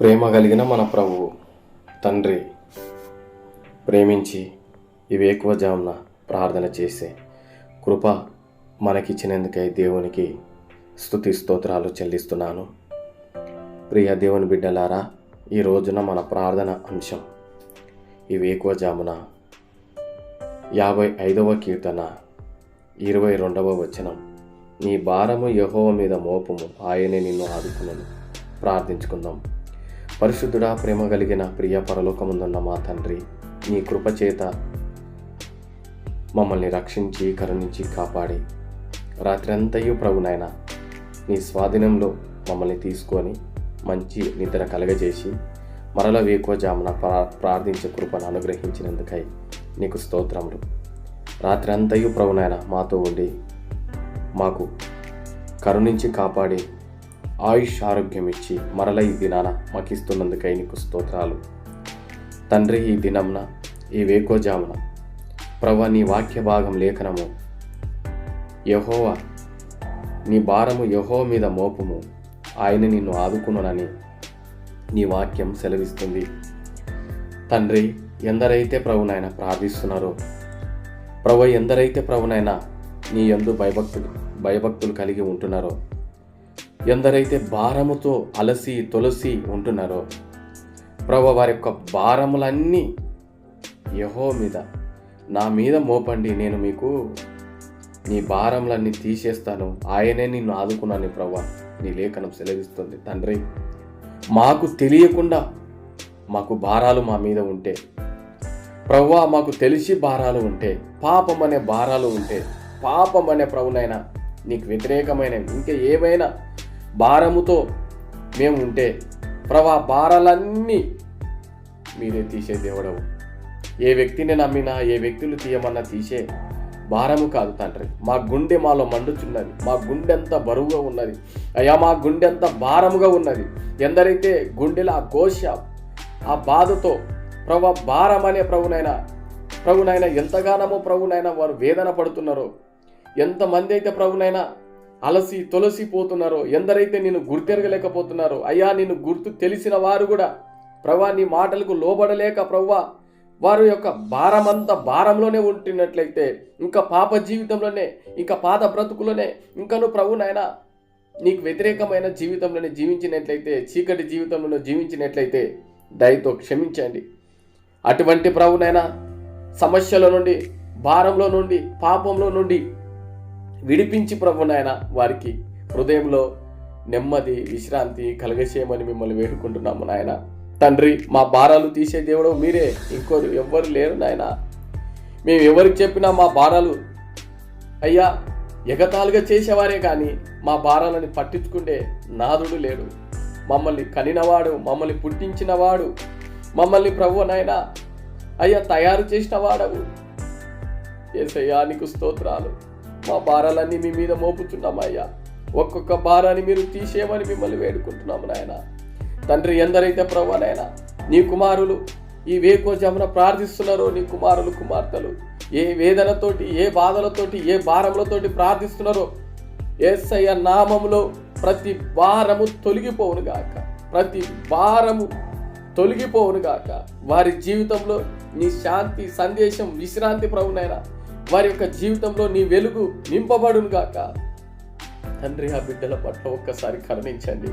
ప్రేమ కలిగిన మన ప్రభువు తండ్రి ప్రేమించి ఇవి ఎక్కువ జామున ప్రార్థన చేసే కృప మనకిచ్చినందుకై దేవునికి స్తుతి స్తోత్రాలు చెల్లిస్తున్నాను. ప్రియ దేవుని బిడ్డలారా ఈ రోజున మన ప్రార్థన అంశం ఇవి ఎక్కువ జామున యాభై ఐదవ కీర్తన ఇరవై రెండవ వచనం. నీ భారము యహోవ మీద మోపము ఆయనే నిన్ను ఆదుకునను. ప్రార్థించుకుందాం. పరిశుద్ధుడా ప్రేమ కలిగిన ప్రియ పరలోకముందున్న మా తండ్రి నీ కృపచేత మమ్మల్ని రక్షించి కరుణించి కాపాడి రాత్రంతయు ప్రభునైన నీ స్వాధీనంలో మమ్మల్ని తీసుకొని మంచి నిద్ర కలగజేసి మరల వేకువ జామున ప్రా ప్రార్థించే కృపను అనుగ్రహించినందుకై నీకు స్తోత్రములు. రాత్రంతయు ప్రభునైన మాతో ఉండి మాకు కరుణించి కాపాడి ఆయుష్ ఆరోగ్యం ఇచ్చి మరల ఈ దినాన మాకు ఇస్తున్నందుకై నీకు స్తోత్రాలు. తండ్రి ఈ దినంన ఈ వేకోజామున ప్రభ నీ వాక్య భాగం లేఖనము. యహోవా నీ భారము యహో మీద మోపము. ఆయన నిన్ను ఆదుకునునని నీ వాక్యం సెలవిస్తుంది. తండ్రి ఎందరైతే ప్రభునైన ప్రార్థిస్తున్నారో ప్రభు ఎందరైతే ప్రభునైనా నీ ఎందు భయభక్తులు భయభక్తులు కలిగి ఉంటున్నారో ఎందరైతే భారముతో అలసి తొలసి ఉంటున్నారో ప్రభు వారి యొక్క భారములన్నీ యహో మీద నా మీద మోపండి. నేను మీకు నీ భారములన్నీ తీసేస్తాను. ఆయనే నిన్ను ఆదుకున్నాను ప్రభా. నీ లేఖనం సెలవిస్తుంది. తండ్రి మాకు తెలియకుండా మాకు భారాలు మా మీద ఉంటే ప్రవ్వా మాకు తెలిసి భారాలు ఉంటే పాపం అనే భారాలు ఉంటే పాపం అనే ప్రభునైనా నీకు వ్యతిరేకమైన ఇంకా ఏమైనా భారముతో మేము ఉంటే ప్రభా భారాలన్నీ మీరే తీసే దేవుడవు. ఏ వ్యక్తిని నమ్మినా ఏ వ్యక్తులు తీయమన్నా తీసే భారము కాదు తండ్రి. మా గుండె మాలో మండుచున్నది. మా గుండె ఎంత బరువుగా ఉన్నది. అయ్యా మా గుండె ఎంత భారముగా ఉన్నది. ఎందరైతే గుండెల ఆ ఘోష ఆ బాధతో ప్రభా భారం అనే ప్రభునైనా ప్రభునైనా ఎంతగానమో ప్రభునైనా వారు వేదన పడుతున్నారో ఎంతమంది అయితే ప్రభునైనా అలసి తొలసిపోతున్నారో ఎందరైతే నేను గుర్తెరగలేకపోతున్నారో అయ్యా నిన్ను గుర్తు తెలిసిన వారు కూడా ప్రభా నీ మాటలకు లోబడలేక ప్రవ్వా వారి యొక్క భారమంతా భారంలోనే ఉంటున్నట్లయితే ఇంకా పాప జీవితంలోనే ఇంకా పాత బ్రతుకులోనే ఇంకను ప్రభునైనా నీకు వ్యతిరేకమైన జీవితంలోనే జీవించినట్లయితే చీకటి జీవితంలో జీవించినట్లయితే దయతో క్షమించండి. అటువంటి ప్రభునైనా సమస్యల నుండి భారంలో నుండి పాపంలో నుండి విడిపించి ప్రభునైనా వారికి హృదయంలో నెమ్మది విశ్రాంతి కలగచేయమని మిమ్మల్ని వేడుకుంటున్నాము నాయన. తండ్రి మా భారాలు తీసే దేవుడు మీరే. ఇంకోరు ఎవ్వరు లేరు నాయన. మేము ఎవరికి చెప్పినా మా భారాలు అయ్యా ఎగతాళిగా చేసేవారే కానీ మా భారాలని పట్టించుకుంటే నాదుడు లేడు. మమ్మల్ని కనినవాడు మమ్మల్ని పుట్టించినవాడు మమ్మల్ని ప్రభు నాయన అయ్యా తయారు చేసిన వాడవు. ఏసయ్యా నీకు స్తోత్రాలు. మా భారాలన్నీ మీ మీద మోపుతున్నామయ్యా. ఒక్కొక్క భారాన్ని మీరు తీసేయమని మిమ్మల్ని వేడుకుంటున్నాము నాయన. తండ్రి ఎందరైతే ప్రభు నాయన నీ కుమారులు ఈ వేకోజమున ప్రార్థిస్తున్నారో నీ కుమారులు కుమార్తెలు ఏ వేదనతోటి ఏ బాధలతోటి ఏ భారములతోటి ప్రార్థిస్తున్నారో ఏసయ్య నామములో ప్రతి భారము తొలగిపోవును గాక. ప్రతి భారము తొలగిపోవును గాక. వారి జీవితంలో నీ శాంతి సందేశం విశ్రాంతి ప్రభునైనా వారి యొక్క జీవితంలో నీ వెలుగు నింపబడును గాక. తండ్రి ఆ బిడ్డల పట్ల ఒక్కసారి కరుణించండి.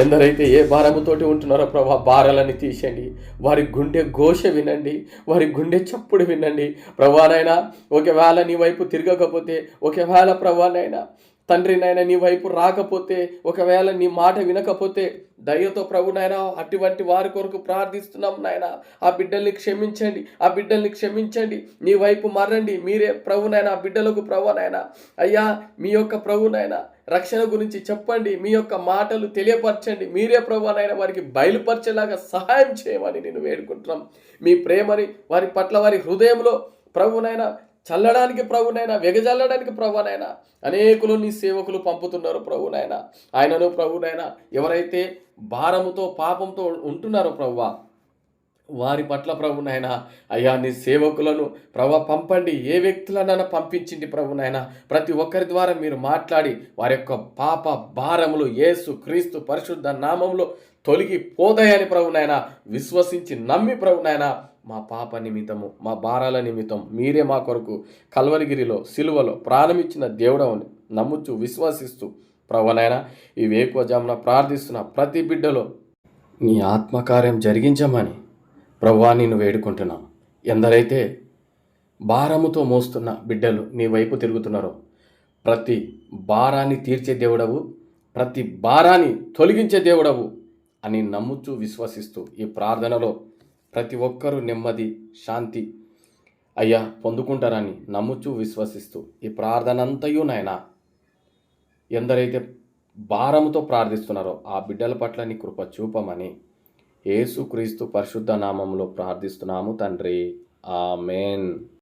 ఎందరైతే ఏ భారముతోటి ఉంటున్నారో ప్రభా భారాలని తీసేయండి. వారి గుండె ఘోష వినండి. వారి గుండె చప్పుడు వినండి. ప్రభానైనా ఒకవేళ నీ వైపు తిరగకపోతే ఒకవేళ ప్రభానైనా తండ్రి నాయన నీ వైపు రాకపోతే ఒకవేళ నీ మాట వినకపోతే దయతో ప్రభు నాయన అటువంటి వారి కొరకు ప్రార్థిస్తున్నాం నాయన. ఆ బిడ్డల్ని క్షమించండి ఆ బిడ్డల్ని క్షమించండి. నీ వైపు మరండి మీరే ప్రభునైనా ఆ బిడ్డలకు ప్రభు నాయన. అయ్యా మీ యొక్క ప్రభునైనా రక్షణ గురించి చెప్పండి మీ యొక్క మాటలు తెలియపరచండి. మీరే ప్రభునైనా వారికి బయలుపరిచేలాగా సహాయం చేయమని నేను వేడుకుంటున్నాం. మీ ప్రేమని వారి పట్ల వారి హృదయంలో ప్రభునైనా చల్లడానికి ప్రభునైనా వెగజల్లడానికి ప్రభునైనా అనేకులు నీ సేవకులు పంపుతున్నారు ప్రభునైనా. ఆయనను ప్రభునైనా ఎవరైతే భారముతో పాపంతో ఉంటున్నారో ప్రభువా వారి పట్ల ప్రభునైనా అయ్యా నీ సేవకులను ప్రభ పంపండి. ఏ వ్యక్తులనైనా పంపించింది ప్రభునైనా. ప్రతి ఒక్కరి ద్వారా మీరు మాట్లాడి వారి యొక్క పాప భారములు యేసు క్రీస్తు పరిశుద్ధ నామంలో తొలగిపోతాయని ప్రభునైనా విశ్వసించి నమ్మి ప్రభునైనా మా పాప నిమిత్తము మా భారాల నిమిత్తం మీరే మా కొరకు కల్వరిగిరిలో సిలువలో ప్రాణమిచ్చిన దేవుడవని నమ్ముచు విశ్వసిస్తూ ప్రభునైనా ఈ వేకువజామున ప్రార్థిస్తున్న ప్రతి బిడ్డలో నీ ఆత్మకార్యం జరిగించమని ప్రభువా నేను వేడుకుంటున్నాం. ఎందరైతే భారముతో మోస్తున్న బిడ్డలు నీ వైపు తిరుగుతున్నారో ప్రతి భారాన్ని తీర్చే దేవుడవు ప్రతి భారాన్ని తొలగించే దేవుడవు అని నమ్ముచ్చు విశ్వసిస్తూ ఈ ప్రార్థనలో ప్రతి ఒక్కరూ నెమ్మది శాంతి. అయ్యా పొందుకుంటారని నమ్ముచూ విశ్వసిస్తూ ఈ ప్రార్థన అంతయు నాయనా. ఎందరైతే భారముతో ప్రార్థిస్తున్నారో ఆ బిడ్డల పట్ల నీ కృప చూపమని యేసుక్రీస్తు పరిశుద్ధ నామంలో ప్రార్థిస్తున్నాము తండ్రి. ఆమెన్.